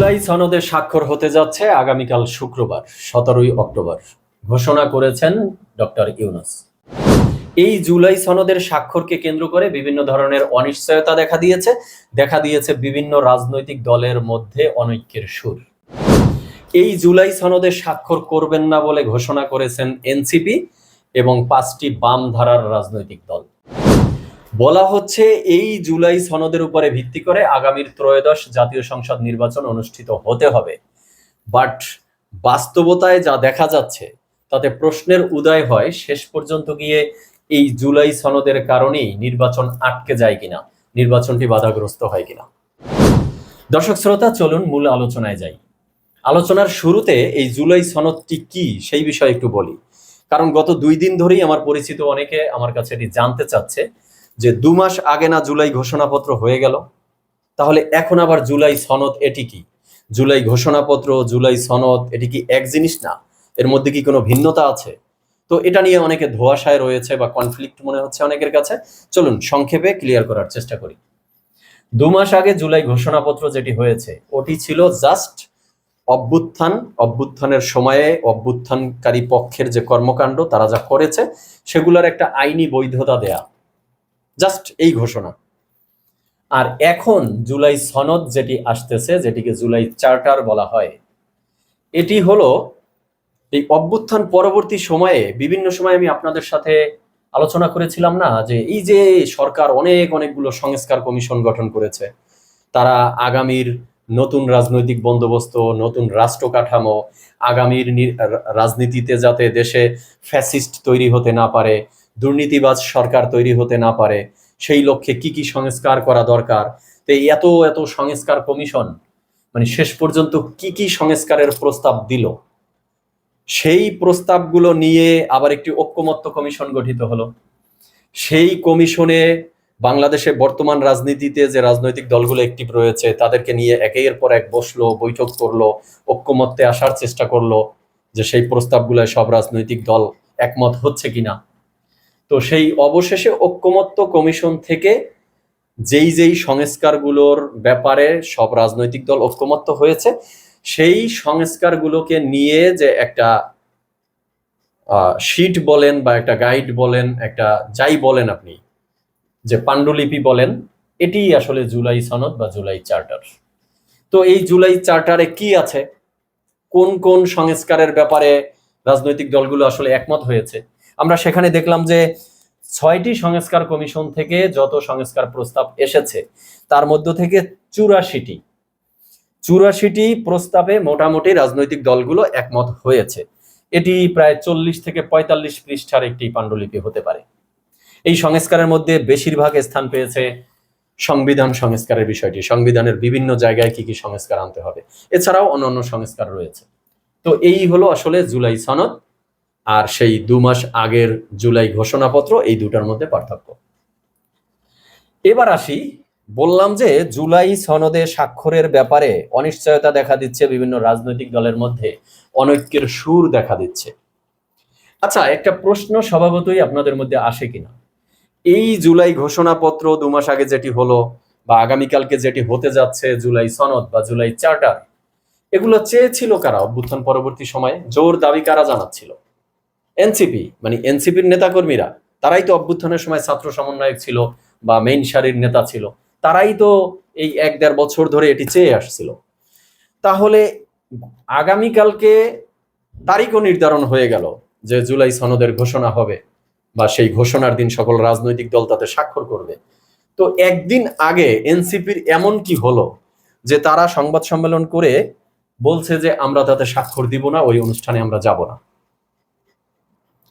জুলাই সনদে স্বাক্ষর হতে যাচ্ছে আগামীকাল শুক্রবার, সতেরোই অক্টোবর। ঘোষণা করেছেন ডক্টর ইউনুস। এই জুলাই সনদের স্বাক্ষরকে কেন্দ্র করে বিভিন্ন ধরনের অনিশ্চয়তা দেখা দিয়েছে। দেখা দিয়েছে বিভিন্ন রাজনৈতিক দলের মধ্যে অনৈক্যের সুর। এই জুলাই সনদে স্বাক্ষর করবেন না বলে ঘোষণা করেছেন এনসিপি এবং পাঁচটি বাম ধারার রাজনৈতিক দল। বলা হচ্ছে এই জুলাই সনদের উপরে ভিত্তি করে আগামীর ত্রয়োদশ জাতীয় সংসদ নির্বাচন অনুষ্ঠিত হতে হবে। বাট বাস্তবতায় যা দেখা যাচ্ছে, তাতে প্রশ্নের উদয় হয় শেষ পর্যন্ত গিয়ে এই জুলাই সনদের কারণেই নির্বাচন আটকে যায় কিনা, নির্বাচনটি বাধাগ্রস্ত হয় কিনা। দর্শক শ্রোতা, চলুন মূল আলোচনায় যাই। আলোচনার শুরুতে এই জুলাই সনদটি কি সেই বিষয়ে একটু বলি। কারণ গত দুই দিন ধরেই আমার পরিচিত অনেকে আমার কাছে এটি জানতে চাচ্ছে। যে দু মাস আগে না জুলাই ঘোষণাপত্র হয়ে গেল, তাহলে এখন আবার জুলাই সনদ এটি কি? জুলাই ঘোষণাপত্র, জুলাই সনদ, এটি কি এক জিনিস না? এর মধ্যে কি কোনো ভিন্নতা আছে? তো এটা নিয়ে অনেকে ধোয়াশায় রয়েছে বা কনফ্লিক্ট মনে হচ্ছে অনেকের কাছে। চলুন সংক্ষেপে ক্লিয়ার করার চেষ্টা করি। দু মাস আগে জুলাই ঘোষণাপত্র যেটি হয়েছে, ওটি ছিল জাস্ট অভ্যুত্থান, অভ্যুত্থানের সময়ে অভ্যুত্থানকারী পক্ষের যে কর্মকাণ্ড, তারা যা করেছে, সেগুলোর একটা আইনি বৈধতা দেয়া। জাস্ট এই ঘোষণা। আর এখন জুলাই সনদ যেটি আসতেছে, যেটিকে জুলাই চার্টার বলা হয়, এটি হলো এই অভ্যুত্থান পরবর্তী সময়ে, বিভিন্ন সময় আমি আপনাদের সাথে আলোচনা করেছিলাম না, যে এই যে সরকার অনেক অনেকগুলো সংস্কার কমিশন গঠন করেছে, তারা আগামীর নতুন রাজনৈতিক বন্দোবস্ত, নতুন রাষ্ট্র কাঠামো, আগামীর রাজনীতিতে যাতে দেশে ফ্যাসিস্ট তৈরি হতে না পারে দুর্নীতিবাজ সরকার তৈরি হতে না পারে, সেই লক্ষ্যে কি কি সংস্কার করা দরকার? তো এত এত সংস্কার কমিশন মানে শেষ পর্যন্ত কি কি সংস্কারের প্রস্তাব দিল? সেই প্রস্তাবগুলো নিয়ে আবার একটি ঐক্যমত্য কমিশন গঠিত হলো। সেই কমিশনে বাংলাদেশে বর্তমান রাজনীতিতে যে রাজনৈতিক দলগুলো একটিভ রয়েছে, তাদেরকে নিয়ে একের পর এক বসল, বৈঠক করল, ঐক্যমত্যে আসার চেষ্টা করল যে সেই প্রস্তাবগুলোয় সব রাজনৈতিক দল একমত হচ্ছে কিনা। তো সেই অবশেষে ঐক্যমত্য কমিশন থেকে যেই যেই সংস্কারগুলোর ব্যাপারে সব রাজনৈতিক দল ঐক্যমত্য হয়েছে, সেই সংস্কারগুলোকে নিয়ে যে একটা শিট বলেন বা একটা গাইড বলেন, একটা যাই বলেন আপনি, যে পাণ্ডুলিপি বলেন এটি আসলে জুলাই সনদ বা জুলাই চার্টার। তো এই জুলাই চার্টারে কি আছে? কোন কোন সংস্কারের ব্যাপারে রাজনৈতিক দলগুলো আসলে একমত হয়েছে? আমরা সেখানে দেখলাম যে ছয়টি সংস্কার কমিশন থেকে যত সংস্কার প্রস্তাব এসেছে, তার মধ্য থেকে চুরাশিটি চুরাশিটি প্রস্তাবে মোটামুটি রাজনৈতিক দলগুলো একমত হয়েছে। এটি প্রায় চল্লিশ থেকে পঁয়তাল্লিশ পৃষ্ঠার একটি পাণ্ডুলিপি হতে পারে। এই সংস্কারের মধ্যে বেশিরভাগ স্থান পেয়েছে সংবিধান সংস্কারের বিষয়টি, সংবিধানের বিভিন্ন জায়গায় কি কি সংস্কার আনতে হবে। এছাড়াও অন্যান্য সংস্কার রয়েছে। তো এই হলো আসলে জুলাই সনদ। আর সেই দু মাস আগের জুলাই ঘোষণাপত্র এই দুটার মধ্যে পার্থক্য। এবার আসি, বললাম যে জুলাই সনদে স্বাক্ষরের ব্যাপারে অনিশ্চয়তা দেখা দিচ্ছে বিভিন্ন রাজনৈতিক দলের মধ্যে, অনৈক্যের সুর দেখা দিচ্ছে। আচ্ছা একটা প্রশ্ন স্বভাবতই আপনাদের মধ্যে আসে কিনা? এই জুলাই ঘোষণাপত্র দু মাস আগে যেটি হলো বা আগামীকালকে যেটি হতে যাচ্ছে জুলাই সনদ বা জুলাই চার্টার, এগুলো চেয়েছিল কারা অভ্যুত্থান পরবর্তী সময়ে? জোর দাবি কারা জানাচ্ছিল? এনসিপি মানে এনসিপির নেতাকর্মীরা, তারাই তো অভ্যুত্থানের সময় ছাত্র সমন্বয়ক ছিল বা মেইন সারির নেতা ছিল, তারাই তো এই এক দেড় বছর ধরে এটি চেয়ে আসছিল। তাহলে আগামীকালকে তারিখও নির্ধারণ হয়ে গেল যে জুলাই সনদের ঘোষণা হবে বা সেই ঘোষণার দিন সকল রাজনৈতিক দল তাতে স্বাক্ষর করবে। তো একদিন আগে এনসিপির এমন কি হলো যে তারা সংবাদ সম্মেলন করে বলছে যে আমরা তাতে স্বাক্ষর দিব না, ওই অনুষ্ঠানে আমরা যাব না।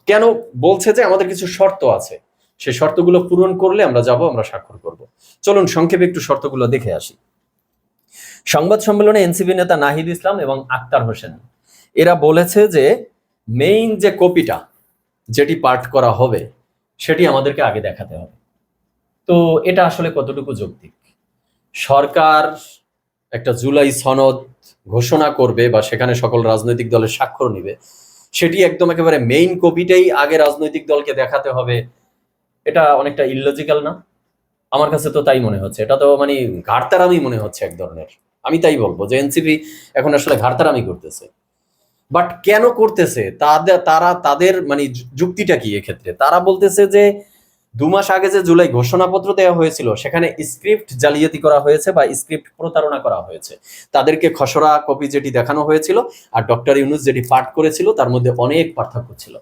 কেন বলছে যে আমাদের কিছু শর্ত আছে? সেই শর্তগুলো পূরণ করলে আমরা যাব, আমরা স্বাক্ষর করব। চলুন সংক্ষেপে একটু শর্তগুলো দেখে আসি। সংবাদ সম্মেলনে এনসিপি নেতা নাহিদ ইসলাম এবং আক্তার হোসেন, এরা বলেছে যে মেইন যে কপিটা, যেটি পাঠ করা হবে, সেটি আমাদেরকে আগে দেখাতে হবে। তো এটা আসলে কতটুকু যৌক্তিক? সরকার একটা জুলাই সনদ ঘোষণা করবে বা সেখানে সকল রাজনৈতিক দলের স্বাক্ষর নিবে সেটি একদম একেবারে মেইন কপিটাই আগে রাজনৈতিক দলকে দেখাতে হবে। এটা অনেকটা ইলজিক্যাল না। আমার কাছে তো তাই মনে হচ্ছে। এটা তো মানে ঘাড়তারামি মনে হচ্ছে এক ধরনের। আমি তাই বলব যে এনসিপি এখন আসলে ঘাড়তারামি করতেছে। বাট কেন করতেছে? তাদের তারা তাদের মানে যুক্তিটা কি এক্ষেত্রে? তারা বলতেছে যে দু মাস আগে যে জুলাই ঘোষণাপত্র দেওয়া হয়েছিল, সেখানে স্ক্রিপ্ট জালিয়াতি করা হয়েছে বা স্ক্রিপ্ট প্রতারণা করা হয়েছে। তাদেরকে খসড়া কপি যেটি দেখানো হয়েছিল আর ডক্টর ইউনুস যেটি পাঠ করেছিল, তার মধ্যে অনেক পার্থক্য ছিল।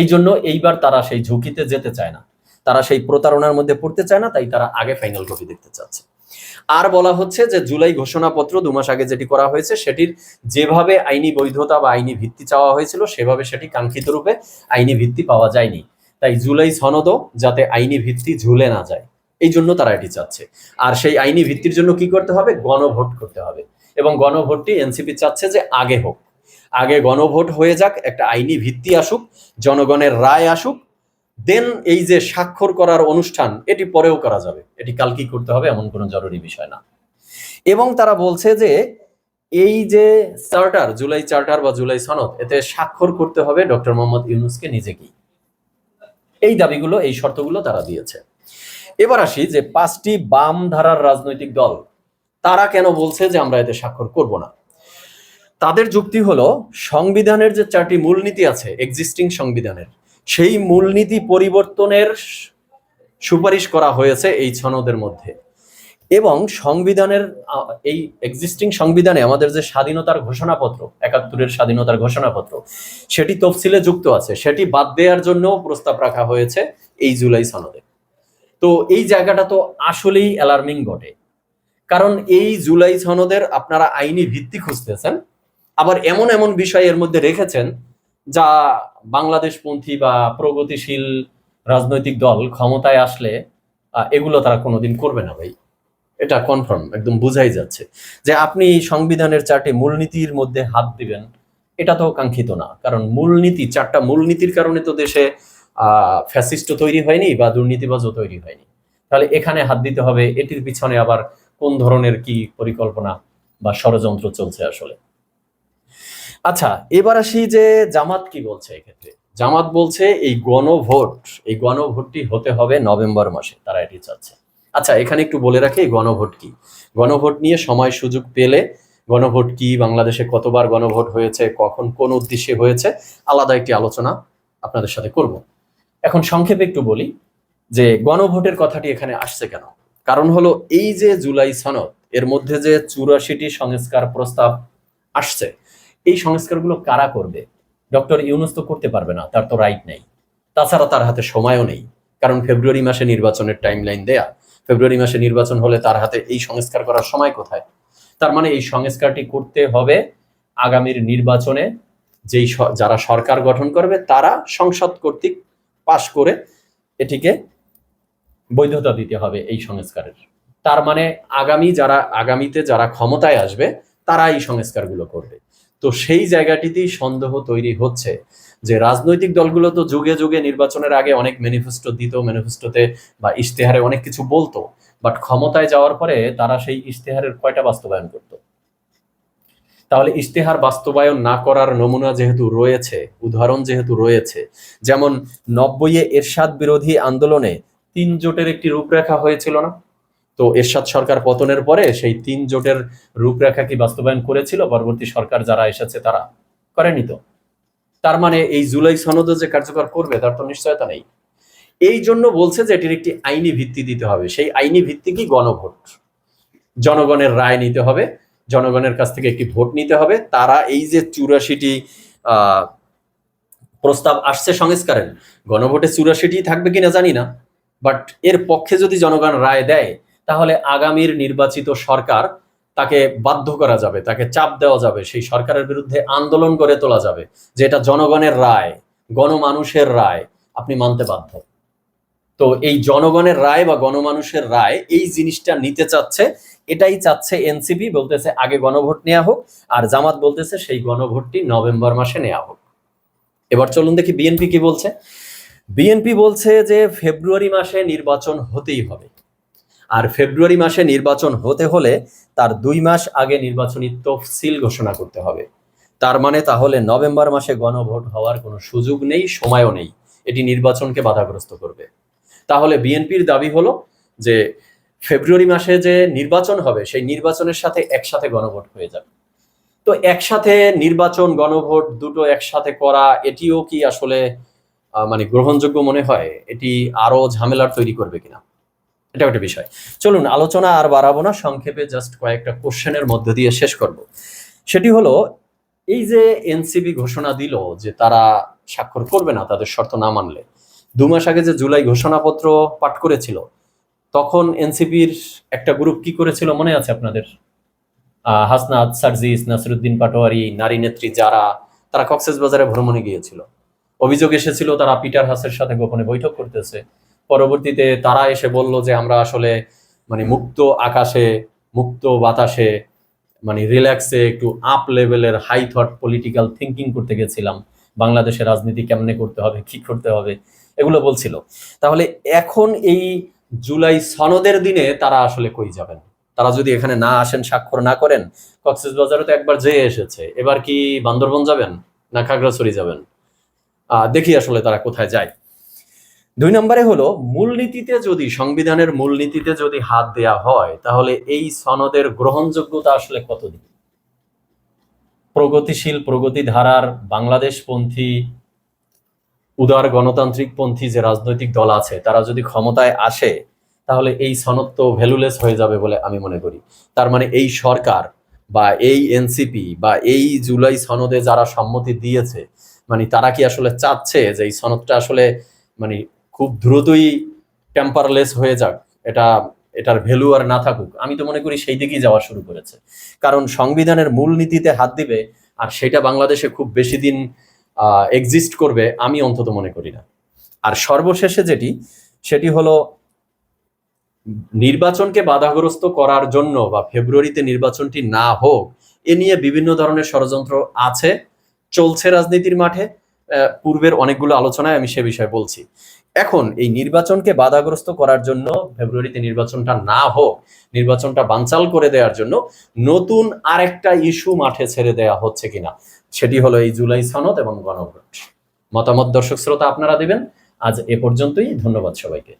এই জন্য এইবার তারা সেই ঝুঁকিতে যেতে চায় না। তারা সেই প্রতারণার মধ্যে পড়তে চায় না, তাই তারা আগে ফাইনাল কপি দেখতে চাচ্ছে। আর বলা হচ্ছে যে, জুলাই ঘোষণাপত্র দু মাস আগে যেটি করা হয়েছে, সেটির যেভাবে আইনি বৈধতা বা আইনি ভিত্তি চাওয়া হয়েছিল, সেভাবে সেটি কাঙ্ক্ষিত রূপে আইনি ভিত্তি পাওয়া যায়নি। তাই জুলাই সনদও যাতে আইনি ভিত্তি ঝুলে না যায়। এই জন্য তারা এটি চাচ্ছে। আর সেই আইনি ভিত্তির জন্য কি করতে হবে? গণভোট করতে হবে। এবং গণভোটটি এনসিপি চাচ্ছে যে আগে হোক। আগে গণভোট হয়ে যাক, একটা আইনি ভিত্তি আসুক, জনগণের রায় আসুক, দেন এই যে স্বাক্ষর করার অনুষ্ঠান, এটি পরেও করা যাবে। এটি কালকেই করতে হবে এমন কোনো জরুরি বিষয় না। এবং তারা বলছে যে এই যে চার্টার, জুলাই চার্টার বা জুলাই সনদ, এতে স্বাক্ষর করতে হবে ডক্টর মোহাম্মদ ইউনুসকে নিজেকেই। এই দাবিগুলো, এই শর্তগুলো তারা দিয়েছে। এবার আসি যে পাঁচটি বাম ধারার রাজনৈতিক দল, তারা কেন বলছে যে আমরা এতে স্বাক্ষর করব না? তাদের যুক্তি হলো, সংবিধানের যে চারটি মূলনীতি আছে এক্সিস্টিং সংবিধানের, সেই মূলনীতি পরিবর্তনের সুপারিশ করা হয়েছে এই ছনদের মধ্যে। এবং সংবিধানের এই এক্সিস্টিং সংবিধানে আমাদের যে স্বাধীনতার ঘোষণাপত্র, একাত্তরের স্বাধীনতার ঘোষণাপত্র, সেটি তফসিলে যুক্ত আছে। সেটি বাদ দেওয়ার জন্য প্রস্তাব রাখা হয়েছে এই জুলাই সনদে। তো এই জায়গাটা তো আসলেই অ্যালার্মিং বটে। কারণ এই জুলাই সনদের আপনারা আইনি ভিত্তি খুঁজতেছেন, আবার এমন এমন বিষয় এর মধ্যে রেখেছেন যা বাংলাদেশপন্থী বা প্রগতিশীল রাজনৈতিক দল ক্ষমতায় আসলে এগুলো তারা কোনোদিন করবে না ভাই। এটা কনফার্ম একদম বোঝাই যাচ্ছে। যে আপনি সংবিধানের চারটি মূলনীতির মধ্যে হাত দিবেন, এটা তো কাঙ্ক্ষিত না। কারণ মূলনীতি, চারটা মূলনীতির কারণে তো দেশে ফ্যাসিস্ট তৈরি হয়নি বা দুর্নীতিবাজও তৈরি হয়নি। তাহলে এখানে হাত দিতে হবে, এটির পিছনে আবার কোন ধরনের কি পরিকল্পনা বা ষড়যন্ত্র চলছে আসলে? আচ্ছা এবার আসি যে জামাত কি বলছে এক্ষেত্রে? জামাত বলছে এই গণভোট, এই গণভোটটি হতে হবে নভেম্বর মাসে, তারা এটি চাচ্ছে। আচ্ছা এখানে একটু বলে রাখি, গণভোট কি? গণভোট নিয়ে সময় সুযোগ পেলে গণভোট কি, বাংলাদেশে কতবার গণভোট হয়েছে, কখন কোন উদ্দেশ্যে হয়েছে, আলাদা একটি আলোচনা আপনাদের সাথে করব। এখন সংক্ষেপে একটু বলি যে গণভোটের কথাটি এখানে আসছে কেন? কারণ হলো এই যে জুলাই সনদ, এর মধ্যে যে চুরাশিটি সংস্কার প্রস্তাব আসছে, এই সংস্কারগুলো কারা করবে? ডক্টর ইউনুস তো করতে পারবে না, তার তো রাইট নেই। তাছাড়া তার হাতে সময়ও নেই, কারণ ফেব্রুয়ারি মাসে নির্বাচনের টাইম লাইন দেয়া ফেব্রুয়ারি মাসে নির্বাচন হলে তার হাতে এই সংস্কার করার সময় কোথায়? তার মানে এই সংস্কারটি করতে হবে আগামীর নির্বাচনে যেই যারা সরকার গঠন করবে তারা সংসদ কর্তৃক পাশ করে এটিকে বৈধতা দিতে হবে এই সংস্কারের। তার মানে আগামী যারা আগামীতে যারা ক্ষমতায় আসবে তারা এই সংস্কারগুলো করবে। তো সেই জায়গাটিতেই সন্দেহ তৈরি হচ্ছে যে রাজনৈতিক দলগুলো তো যুগে যুগে নির্বাচনের আগে অনেক ম্যানিফেস্টো দিত ম্যানিফেস্টোতে বা ইশতেহারে অনেক কিছু বলতো বাট ক্ষমতায় যাওয়ার পরে তারা সেই ইশতেহারের কয়টা বাস্তবায়ন করতো? তাহলে ইশতেহার বাস্তবায়ন না করার নমুনা যেহেতু রয়েছে, উদাহরণ যেহেতু রয়েছে, যেমন নব্বইয়ে এরশাদ বিরোধী আন্দোলনে তিন জোটের একটি রূপরেখা হয়েছিল না? তো এরশাদ সরকার পতনের পরে সেই তিন জোটের রূপরেখা কি বাস্তবায়ন করেছিল? পরবর্তী সরকার যারা এসেছে তারা করেনি তো। তার মানে এই জুলাই সনদ যে কার্যকর করবে, তার তো নিশ্চয়তা নেই। এই জন্য বলছে যে এটির একটি আইনি ভিত্তি দিতে হবে। সেই আইনি ভিত্তি কি? গণভোট। জনগণের রায় নিতে হবে, জনগণের কাছ থেকে একটি ভোট নিতে হবে। তারা এই যে চুরাশিটি প্রস্তাব আসছে সংস্কারের, গণভোটে চুরাশিটি থাকবে কিনা জানি না। বাট এর পক্ষে যদি জনগণ রায় দেয় তাহলে আগামীর নির্বাচিত সরকার তাকে বাধ্য করা যাবে, তাকে চাপ দেওয়া যাবে, সেই সরকারের বিরুদ্ধে আন্দোলন করে তোলা যাবে, যে এটা জনগণের রায়, গণমানুষের রায়, আপনি মানতে বাধ্য। তো এই জনগণের রায় বা গণমানুষের রায় এই জিনিসটা নিতে চাচ্ছে, এটাই চাচ্ছে এনসিপি, বলতেছে আগে গণভোট নেওয়া হোক, আর জামাত বলতেছে সেই গণভোটটি নভেম্বর মাসে নেওয়া হোক। এবার চলুন দেখি বিএনপি কি বলছে। বিএনপি বলছে যে ফেব্রুয়ারি মাসে নির্বাচন হতেই হবে। আর ফেব্রুয়ারি মাসে নির্বাচন হতে হলে তার দুই মাস আগে নির্বাচনী তফসিল ঘোষণা করতে হবে। তার মানে তাহলে নভেম্বর মাসে গণভোট হওয়ার কোনো সুযোগ নেই, সময়ও নেই। এটি নির্বাচনকে বাধাগ্রস্ত করবে। তাহলে বিএনপির দাবি হলো যে ফেব্রুয়ারি মাসে যে নির্বাচন হবে, সেই নির্বাচনের সাথে একসাথে গণভোট হয়ে যাবে। তো একসাথে নির্বাচন, গণভোট দুটো একসাথে করা, এটিও কি আসলে মানে গ্রহণযোগ্য মনে হয়? এটি আরও ঝামেলার তৈরি করবে কিনা? এটা একটা বিষয়। চলুন, আলোচনা আর বাড়াবো না, সংক্ষেপে জাস্ট কয়েকটা কোশ্চেনের মধ্যে দিয়ে শেষ করব। সেটি হলো, এই যে এনসিবি ঘোষণা দিল যে তারা স্বাক্ষর করবে না, তাদের শর্ত না মানলে, দু মাস আগে যে জুলাই ঘোষণাপত্র পাঠ করেছিল, তখন এনসিপির একটা গ্রুপ কি করেছিল মনে আছে আপনাদের? হাসনাত, সার্জিস, নাসিরুদ্দিন পাটোয়ারি, নারী নেত্রী যারা, তারা কক্সেস বাজারে ভ্রমণে গিয়েছিল। অভিযোগ এসেছিল, তারা পিটার হাসের সাথে গোপনে বৈঠক করতেছে। পরবর্তীতে তারা এসে বলল যে আমরা আসলে মানে মুক্ত আকাশে, মুক্ত বাতাসে মানে রিল্যাক্সে একটু আপ লেভেলের হাই থট পলিটিক্যাল থিঙ্কিং করতে গেছিলাম। বাংলাদেশের রাজনীতি কেমনে করতে হবে, কি করতে হবে, এগুলো বলছিল। তাহলে এখন এই জুলাই সনদের দিনে তারা আসলে কই যাবেন? তারা যদি এখানে না আসেন, স্বাক্ষর না করেন, কক্সেস বাজারে তো একবার যেয়ে এসেছে। এবার কি বান্দরবন যাবেন না খাগড়াছড়ি যাবেন? দেখি আসলে তারা কোথায় যায়। দুই নম্বরে হলো, মূলনীতিতে যদি, সংবিধানের মূলনীতিতে যদি হাত দেয়া হয়, তাহলে এই সনদের গ্রহণযোগ্যতা আসলে কতদিন? প্রগতিশীল প্রগতি ধারার বাংলাদেশপন্থী, উদার গণতান্ত্রিক পন্থী যে রাজনৈতিক দল আছে, তারা যদি ক্ষমতায় আসে, তাহলে এই সনদ তো ভ্যালুলেস হয়ে যাবে বলে আমি মনে করি। তার মানে এই সরকার বা এই এনসিপি বা এই জুলাই সনদে যারা সম্মতি দিয়েছে মানে তারা কি আসলে চাচ্ছে যে এই সনদটা আসলে মানে খুব দ্রুতই টেম্পারলেস হয়ে যাক, এটা, এটার ভ্যালু আর না থাকুক। আমি তো মনে করি সেই দিকেই যাওয়া শুরু করেছে। কারণ সংবিধানের মূলনীতিতে হাত দিবে, আর সেটা বাংলাদেশে খুব বেশি দিন এক্সিস্ট করবে, আমি অন্তত মনে করি না। আর সর্বশেষে যেটি, সেটি হলো, নির্বাচনকে বাধাগ্রস্ত করার জন্য বা ফেব্রুয়ারিতে নির্বাচনটি না হোক, এ নিয়ে বিভিন্ন ধরনের ষড়যন্ত্র আছে, চলছে রাজনীতির মাঠে পূর্বের অনেকগুলো আলোচনায় আমি সে বিষয়ে বলছি। এখন এই নির্বাচনকে বাধাগ্রস্ত করার জন্য ফেব্রুয়ারিতে নির্বাচনটা না হোক, নির্বাচনটা বানচাল করে দেওয়ার জন্য নতুন আরেকটা ইস্যু মাঠে ছেড়ে দেওয়া হচ্ছে কিনা, সেটি হলো এই জুলাই সনদ এবং গণভোট। মতামত দর্শক শ্রোতা আপনারা দেবেন। আজ এ পর্যন্তই, ধন্যবাদ সবাইকে।